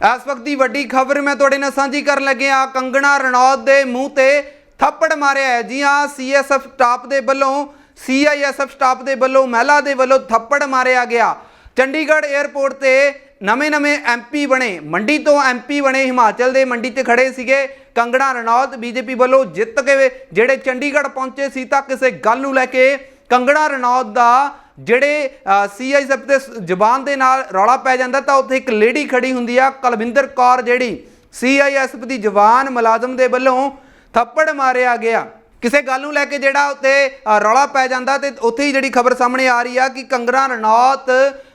ਇਸ ਵਕਤ ਦੀ ਵੱਡੀ ਖਬਰ ਮੈਂ ਤੁਹਾਡੇ ਨਾਲ ਸਾਂਝੀ ਕਰਨ ਲੱਗਿਆ ਕੰਗਣਾ ਰਣੌਤ ਦੇ ਮੂੰਹ ਤੇ ਥੱਪੜ ਮਾਰਿਆ ਹੈ। ਜੀ ਹਾਂ ਸੀਐਸਐਫ ਸਟਾਫ ਦੇ ਵੱਲੋਂ ਸੀਆਈਐਸਐਫ ਸਟਾਫ ਦੇ ਵੱਲੋਂ, ਮਹਿਲਾ ਦੇ ਵੱਲੋਂ ਥੱਪੜ ਮਾਰਿਆ ਗਿਆ। ਚੰਡੀਗੜ੍ਹ 에ਅਰਪੋਰਟ ਤੇ ਨਵੇਂ-ਨਵੇਂ ਐਮਪੀ ਬਣੇ। ਮੰਡੀ ਤੋਂ ਐਮਪੀ ਬਣੇ, ਹਿਮਾਚਲ ਦੇ ਮੰਡੀ ਤੇ ਖੜੇ ਸੀਗੇ। ਕੰਗਣਾ ਰਣੌਤ ਬੀਜੇਪੀ ਵੱਲੋਂ ਜਿੱਤ ਕੇ ਜਿਹੜੇ ਚੰਡੀਗੜ੍ਹ ਪਹੁੰਚੇ ਸੀ ਤਾਂ ਕਿਸੇ ਗੱਲ ਨੂੰ ਲੈ ਕੇ ਕੰਗਣਾ ਰਣੌਤ ਦਾ ਜਿਹੜੇ ਸੀਆਈਐਸਐਫ ਦੇ ਸ- ਜ਼ਬਾਨ ਦੇ ਨਾਲ ਰੌਲਾ ਪੈ ਜਾਂਦਾ ਤਾਂ ਉੱਥੇ ਇੱਕ ਲੇਡੀ ਖੜੀ ਹੁੰਦੀ ਆ ਕਲਵਿੰਦਰ ਕੌਰ ਜਿਹੜੀ ਸੀਆਈਐਸਐਫ ਦੀ ਜਵਾਨ ਮੁਲਾਜ਼ਮ ਦੇ ਵੱਲੋਂ ਥੱਪੜ ਮਾਰਿਆ ਗਿਆ। ਕਿਸੇ ਗੱਲ ਨੂੰ ਲੈ ਕੇ ਜਿਹੜਾ ਉੱਥੇ ਰੌਲਾ ਪੈ ਜਾਂਦਾ ਤੇ ਉੱਥੇ ਹੀ ਜਿਹੜੀ ਖਬਰ ਸਾਹਮਣੇ ਆ ਰਹੀ ਆ ਕਿ ਕੰਗਰਾ ਰਣੌਤ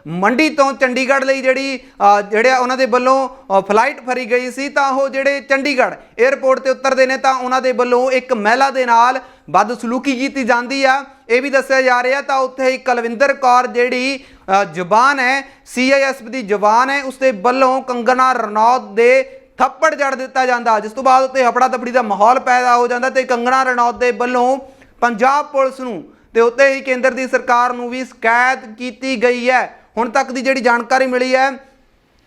ਮੰਡੀ ਤੋਂ ਚੰਡੀਗੜ੍ਹ ਲਈ ਜਿਹੜੀ ਅ, ਜਿਹੜੇ ਉਹਨਾਂ ਦੇ ਵੱਲੋਂ ਫਲਾਈਟ ਫਰੀ ਗਈ ਸੀ ਤਾਂ ਉਹ ਜਿਹੜੇ ਚੰਡੀਗੜ੍ਹ 에ਅਰਪੋਰਟ ਤੇ ਉਤਰਦੇ ਨੇ ਤਾਂ ਉਹਨਾਂ ਦੇ ਵੱਲੋਂ ਇੱਕ ਮਹਿਲਾ ਦੇ ਨਾਲ ਬਦਸਲੂਕੀ ਕੀਤੀ ਜਾਂਦੀ ਆ। ਇਹ ਵੀ ਦੱਸਿਆ ਜਾ ਰਿਹਾ ਤਾਂ ਉੱਥੇ ਹੀ ਕਲਵਿੰਦਰ ਕੌਰ ਜਿਹੜੀ ਅ, ਜ਼ਬਾਨ ਹੈ ਸੀਆਈਐਸਐਫ ਦੀ ਜ਼ਬਾਨ ਹੈ ਉਸ ਦੇ ਵੱਲੋਂ ਕੰਗਣਾ ਰਣੌਤ ਦੇ ਥੱਪੜ ਜੜ ਦਿੱਤਾ ਜਾਂਦਾ। ਜਿਸ ਤੋਂ ਬਾਅਦ ਉੱਤੇ ਹਫੜਾ ਤਫੜੀ ਦਾ ਮਾਹੌਲ ਪੈਦਾ ਹੋ ਜਾਂਦਾ ਤੇ ਕੰਗਣਾ ਰਣੌਤ ਦੇ ਵੱਲੋਂ ਪੰਜਾਬ ਪੁਲਿਸ ਨੂੰ ਤੇ ਉੱਤੇ ਹੀ ਕੇਂਦਰ ਦੀ ਸਰਕਾਰ ਨੂੰ ਵੀ ਸ਼ਿਕਾਇਤ ਕੀਤੀ ਗਈ ਹੈ। ਹੁਣ ਤੱਕ ਦੀ ਜਿਹੜੀ ਜਾਣਕਾਰੀ ਮਿਲੀ ਹੈ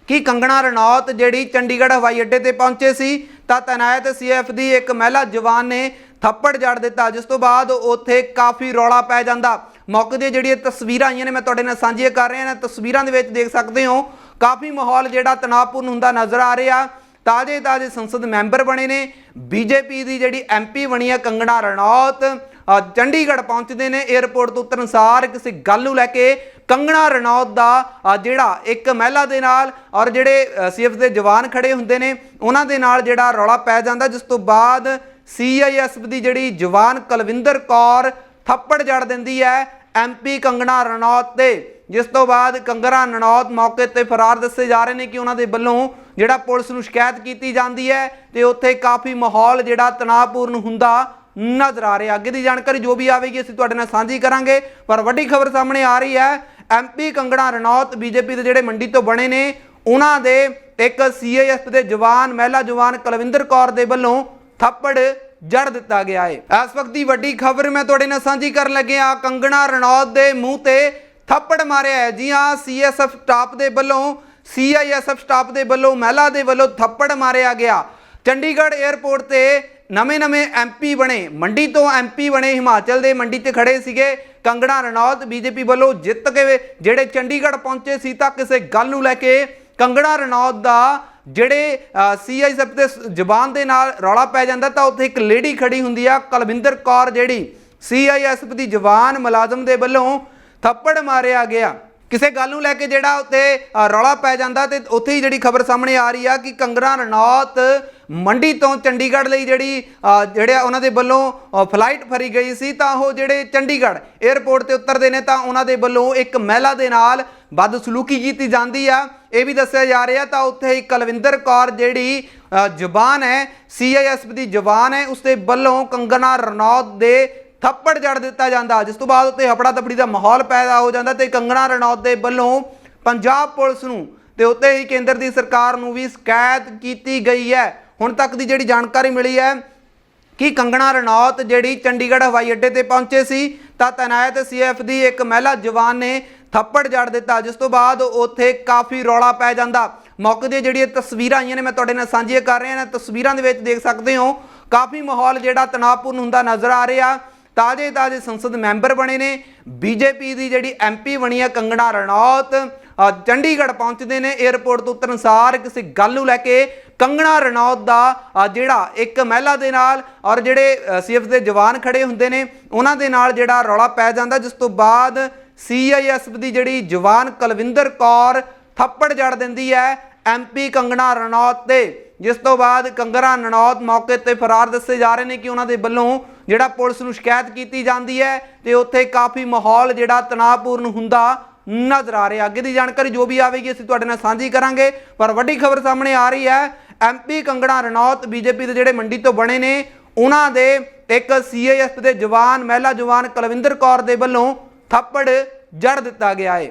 ਕਿ ਕੰਗਣਾ ਰਣੌਤ ਜਿਹੜੀ ਚੰਡੀਗੜ੍ਹ ਹਵਾਈ ਅੱਡੇ ਤੇ ਪਹੁੰਚੇ ਸੀ ਤਾਂ ਤੈਨਾਤ ਸੀਐਫ ਦੀ ਇੱਕ ਮਹਿਲਾ ਜਵਾਨ ਨੇ ਥੱਪੜ ਜੜ ਦਿੱਤਾ। ਜਿਸ ਤੋਂ ਬਾਅਦ ਉੱਥੇ ਕਾਫੀ ਰੌਲਾ ਪੈ ਜਾਂਦਾ। ਮੌਕੇ ਦੀਆਂ ਜਿਹੜੀਆਂ ਤਸਵੀਰਾਂ ਆਈਆਂ ਨੇ, ਮੈਂ ਤੁਹਾਡੇ ਨਾਲ ਸਾਂਝੀਆਂ ਕਰ ਰਿਹਾ ਹਾਂ। ਤਸਵੀਰਾਂ ਦੇ ਵਿੱਚ ਦੇਖ ਸਕਦੇ ਹੋ, ਕਾਫੀ ਮਾਹੌਲ ਜਿਹੜਾ ਤਣਾਅਪੂਰਨ ਹੁੰਦਾ ਨਜ਼ਰ ਆ ਰਿਹਾ। ਤਾਜੇ ਤਾਜੇ ਸੰਸਦ ਮੈਂਬਰ ਬਣੇ ਨੇ। ਬੀਜੇਪੀ ਦੀ ਜਿਹੜੀ ਐਮਪੀ ਬਣੀ ਹੈ ਕੰਗਣਾ ਰਣੌਤ ਚੰਡੀਗੜ੍ਹ ਪਹੁੰਚਦੇ ਨੇ 에ਅਰਪੋਰਟ ਤੋਂ ਉਤਰਨ ਸਾਰ ਕਿਸੇ ਗੱਲ ਨੂੰ ਲੈ ਕੇ ਕੰਗਣਾ ਰਣੌਤ ਦਾ ਜਿਹੜਾ ਇੱਕ ਮਹਿਲਾ ਦੇ ਨਾਲ ਔਰ ਜਿਹੜੇ ਸੀਐਫ ਦੇ ਜਵਾਨ ਖੜੇ ਹੁੰਦੇ ਨੇ, ਉਹਨਾਂ ਦੇ ਨਾਲ ਜਿਹੜਾ ਰੌਲਾ ਪੈ ਜਾਂਦਾ। ਜਿਸ ਤੋਂ ਬਾਅਦ ਸੀਆਈਐਸਐਫ ਦੀ ਜਿਹੜੀ ਜਵਾਨ ਕੁਲਵਿੰਦਰ ਕੌਰ ਥੱਪੜ ਜੜ ਦਿੰਦੀ ਹੈ ਐਮਪੀ ਕੰਗਣਾ ਰਣੌਤ ਤੇ, ਜਿਸ ਤੋਂ ਬਾਅਦ ਕੰਗਣਾ ਰਣੌਤ ਮੌਕੇ ਤੇ ਫਰਾਰ ਦੱਸੇ ਜਾ ਰਹੇ ਨੇ ਕਿ ਉਹਨਾਂ ਦੇ ਵੱਲੋਂ ਜਿਹੜਾ ਪੁਲਿਸ ਨੂੰ ਸ਼ਿਕਾਇਤ ਕੀਤੀ ਜਾਂਦੀ ਹੈ ਤੇ ਉੱਥੇ ਕਾਫੀ ਮਾਹੌਲ ਜਿਹੜਾ ਤਣਾਅਪੂਰਨ ਹੁੰਦਾ ਨਜ਼ਰ ਆ ਰਿਹਾ। ਅੱਗੇ ਦੀ ਜਾਣਕਾਰੀ ਜੋ ਵੀ ਆਵੇਗੀ ਅਸੀਂ ਤੁਹਾਡੇ ਨਾਲ ਸਾਂਝੀ ਕਰਾਂਗੇ, ਪਰ ਵੱਡੀ ਖਬਰ ਸਾਹਮਣੇ ਆ ਰਹੀ ਹੈ ਐਮਪੀ ਕੰਗਣਾ ਰਣੌਤ ਬੀਜੇਪੀ ਦੇ ਜਿਹੜੇ ਮੰਡੀ ਤੋਂ ਬਣੇ ਨੇ, ਉਹਨਾਂ ਦੇ ਇੱਕ ਸੀਏਐਸ ਦੇ ਜਵਾਨ, ਮਹਿਲਾ ਜਵਾਨ ਕੁਲਵਿੰਦਰ ਕੌਰ ਦੇ ਵੱਲੋਂ ਥੱਪੜ ਜੜ ਦਿੱਤਾ ਗਿਆ ਹੈ ਇਸ ਵਕਤ ਦੀ ਵੱਡੀ ਖਬਰ ਮੈਂ ਤੁਹਾਡੇ ਨਾਲ ਸਾਂਝੀ ਕਰਨ ਲੱਗਿਆ ਕੰਗਣਾ ਰਣੌਤ ਦੇ ਮੂੰਹ ਤੇ ਥੱਪੜ ਮਾਰਿਆ ਹੈ। ਜੀ ਹਾਂ ਸੀਐਸਐਫ ਸਟਾਫ ਦੇ ਵੱਲੋਂ ਸੀਆਈਐਸਐਫ ਸਟਾਫ ਦੇ ਵੱਲੋਂ, ਮਹਿਲਾ ਦੇ ਵੱਲੋਂ ਥੱਪੜ ਮਾਰਿਆ ਗਿਆ। ਚੰਡੀਗੜ੍ਹ 에ਅਰਪੋਰਟ ਤੇ ਨਵੇਂ-ਨਵੇਂ ਐਮਪੀ ਬਣੇ। ਮੰਡੀ ਤੋਂ ਐਮਪੀ ਬਣੇ, ਹਿਮਾਚਲ ਦੇ ਮੰਡੀ ਤੇ ਖੜੇ ਸੀਗੇ। ਕੰਗਣਾ ਰਣੌਤ ਬੀਜੇਪੀ ਵੱਲੋਂ ਜਿੱਤ ਕੇ ਜਿਹੜੇ ਚੰਡੀਗੜ੍ਹ ਪਹੁੰਚੇ ਸੀ ਤਾਂ ਕਿਸੇ ਗੱਲ ਨੂੰ ਲੈ ਕੇ ਕੰਗਣਾ ਰਣੌਤ ਦਾ ਜਿਹੜੇ ਸੀਆਈਐਸਐਫ ਦੇ ਸ- ਜ਼ਬਾਨ ਦੇ ਨਾਲ ਰੌਲਾ ਪੈ ਜਾਂਦਾ ਤਾਂ ਉੱਥੇ ਇੱਕ ਲੇਡੀ ਖੜੀ ਹੁੰਦੀ ਆ ਕਲਵਿੰਦਰ ਕੌਰ ਜਿਹੜੀ ਸੀਆਈਐਸਐਫ ਦੀ ਜਵਾਨ ਮੁਲਾਜ਼ਮ ਦੇ ਵੱਲੋਂ ਥੱਪੜ ਮਾਰਿਆ ਗਿਆ। ਕਿਸੇ ਗੱਲ ਨੂੰ ਲੈ ਕੇ ਜਿਹੜਾ ਉੱਤੇ ਰੌਲਾ ਪੈ ਜਾਂਦਾ ਤੇ ਉੱਥੇ ਹੀ ਜਿਹੜੀ ਖਬਰ ਸਾਹਮਣੇ ਆ ਰਹੀ ਆ ਕਿ ਕੰਗਣਾ ਰਣੌਤ ਮੰਡੀ ਤੋਂ ਚੰਡੀਗੜ੍ਹ ਲਈ ਜਿਹੜੀ ਅ, ਜਿਹੜੇ ਉਹਨਾਂ ਦੇ ਵੱਲੋਂ ਫਲਾਈਟ ਫਰੀ ਗਈ ਸੀ ਤਾਂ ਉਹ ਜਿਹੜੇ ਚੰਡੀਗੜ੍ਹ 에ਅਰਪੋਰਟ ਤੇ ਉਤਰਦੇ ਨੇ ਤਾਂ ਉਹਨਾਂ ਦੇ ਵੱਲੋਂ ਇੱਕ ਮਹਿਲਾ ਦੇ ਨਾਲ ਬਦਸਲੂਕੀ ਕੀਤੀ ਜਾਂਦੀ ਆ। ਇਹ ਵੀ ਦੱਸਿਆ ਜਾ ਰਿਹਾ ਤਾਂ ਉੱਥੇ ਹੀ ਕੁਲਵਿੰਦਰ ਕੌਰ ਜਿਹੜੀ ਅ, ਜ਼ਬਾਨ ਹੈ ਸੀਆਈਐਸਐਫ ਦੀ ਜਵਾਨ ਹੈ ਉਸ ਦੇ ਵੱਲੋਂ ਕੰਗਣਾ ਰਣੌਤ ਦੇ ਥੱਪੜ ਜੜ ਦਿੱਤਾ ਜਾਂਦਾ। ਜਿਸ ਤੋਂ ਬਾਅਦ ਉੱਤੇ ਹਫੜਾ ਤਫੜੀ ਦਾ ਮਾਹੌਲ ਪੈਦਾ ਹੋ ਜਾਂਦਾ ਤੇ ਕੰਗਣਾ ਰਣੌਤ ਦੇ ਵੱਲੋਂ ਪੰਜਾਬ ਪੁਲਿਸ ਨੂੰ ਤੇ ਉੱਤੇ ਹੀ ਕੇਂਦਰ ਦੀ ਸਰਕਾਰ ਨੂੰ ਵੀ ਸ਼ਿਕਾਇਤ ਕੀਤੀ ਗਈ ਹੈ। ਹੁਣ ਤੱਕ ਦੀ ਜਿਹੜੀ ਜਾਣਕਾਰੀ ਮਿਲੀ ਹੈ ਕਿ ਕੰਗਣਾ ਰਣੌਤ ਜਿਹੜੀ ਚੰਡੀਗੜ੍ਹ ਹਵਾਈ ਅੱਡੇ ਤੇ ਪਹੁੰਚੇ ਸੀ ਤਾਂ ਤੈਨਾਤ ਸੀਐਫ ਦੀ ਇੱਕ ਮਹਿਲਾ ਜਵਾਨ ਨੇ ਥੱਪੜ ਜੜ ਦਿੱਤਾ, ਜਿਸ ਤੋਂ ਬਾਅਦ ਉੱਥੇ ਕਾਫੀ ਰੌਲਾ ਪੈ ਜਾਂਦਾ। ਮੌਕੇ ਦੀਆਂ ਜਿਹੜੀਆਂ ਤਸਵੀਰਾਂ ਆਈਆਂ ਨੇ, ਮੈਂ ਤੁਹਾਡੇ ਨਾਲ ਸਾਂਝੀਆਂ ਕਰ ਰਿਹਾ ਹਾਂ। ਤਸਵੀਰਾਂ ਦੇ ਵਿੱਚ ਦੇਖ ਸਕਦੇ ਹੋ, ਕਾਫੀ ਮਾਹੌਲ ਜਿਹੜਾ ਤਣਾਅਪੂਰਨ ਹੁੰਦਾ ਨਜ਼ਰ ਆ ਰਿਹਾ। ਤਾਜੇ ਤਾਜੇ ਸੰਸਦ ਮੈਂਬਰ ਬਣੇ ਨੇ। ਬੀਜੇਪੀ ਦੀ ਜਿਹੜੀ ਐਮਪੀ ਬਣੀ ਹੈ ਕੰਗਣਾ ਰਣੌਤ ਚੰਡੀਗੜ੍ਹ ਪਹੁੰਚਦੇ ਨੇ 에ਅਰਪੋਰਟ ਤੋਂ ਉਤਰਨ ਸਾਰ ਕਿਸੇ ਗੱਲ ਨੂੰ ਲੈ ਕੇ ਕੰਗਣਾ ਰਣੌਤ ਦਾ ਜਿਹੜਾ ਇੱਕ ਮਹਿਲਾ ਦੇ ਨਾਲ ਔਰ ਜਿਹੜੇ ਸੀਐਫ ਦੇ ਜਵਾਨ ਖੜੇ ਹੁੰਦੇ ਨੇ, ਉਹਨਾਂ ਦੇ ਨਾਲ ਜਿਹੜਾ ਰੌਲਾ ਪੈ ਜਾਂਦਾ, ਜਿਸ ਤੋਂ ਬਾਅਦ ਸੀਆਈਐਸਐਫ ਦੀ ਜਿਹੜੀ ਜਵਾਨ ਕੁਲਵਿੰਦਰ ਕੌਰ ਥੱਪੜ ਜੜ ਦਿੰਦੀ ਹੈ ਐਮਪੀ ਕੰਗਣਾ ਰਣੌਤ ਤੇ, ਜਿਸ ਤੋਂ ਬਾਅਦ ਕੰਗਣਾ ਰਣੌਤ ਮੌਕੇ ਤੇ ਫਰਾਰ ਦੱਸੇ ਜਾ ਰਹੇ ਨੇ ਕਿ ਉਹਨਾਂ ਦੇ ਵੱਲੋਂ ਜਿਹੜਾ ਪੁਲਿਸ ਨੂੰ ਸ਼ਿਕਾਇਤ ਕੀਤੀ ਜਾਂਦੀ ਹੈ ਤੇ ਉੱਥੇ ਕਾਫੀ ਮਾਹੌਲ ਜਿਹੜਾ ਤਣਾਅਪੂਰਨ ਹੁੰਦਾ ਨਜ਼ਰ ਆ ਰਿਹਾ। ਅੱਗੇ ਦੀ ਜਾਣਕਾਰੀ ਜੋ ਵੀ ਆਵੇਗੀ ਅਸੀਂ ਤੁਹਾਡੇ ਨਾਲ ਸਾਂਝੀ ਕਰਾਂਗੇ, ਪਰ ਵੱਡੀ ਖਬਰ ਸਾਹਮਣੇ ਆ ਰਹੀ ਹੈ ਐਮਪੀ ਕੰਗਣਾ ਰਣੌਤ ਬੀਜੇਪੀ ਦੇ ਜਿਹੜੇ ਮੰਡੀ ਤੋਂ ਬਣੇ ਨੇ, ਉਹਨਾਂ ਦੇ ਇੱਕ ਸੀਏਐਸ ਦੇ ਜਵਾਨ, ਮਹਿਲਾ ਜਵਾਨ ਕੁਲਵਿੰਦਰ ਕੌਰ ਦੇ ਵੱਲੋਂ ਥੱਪੜ ਜੜ ਦਿੱਤਾ ਗਿਆ ਹੈ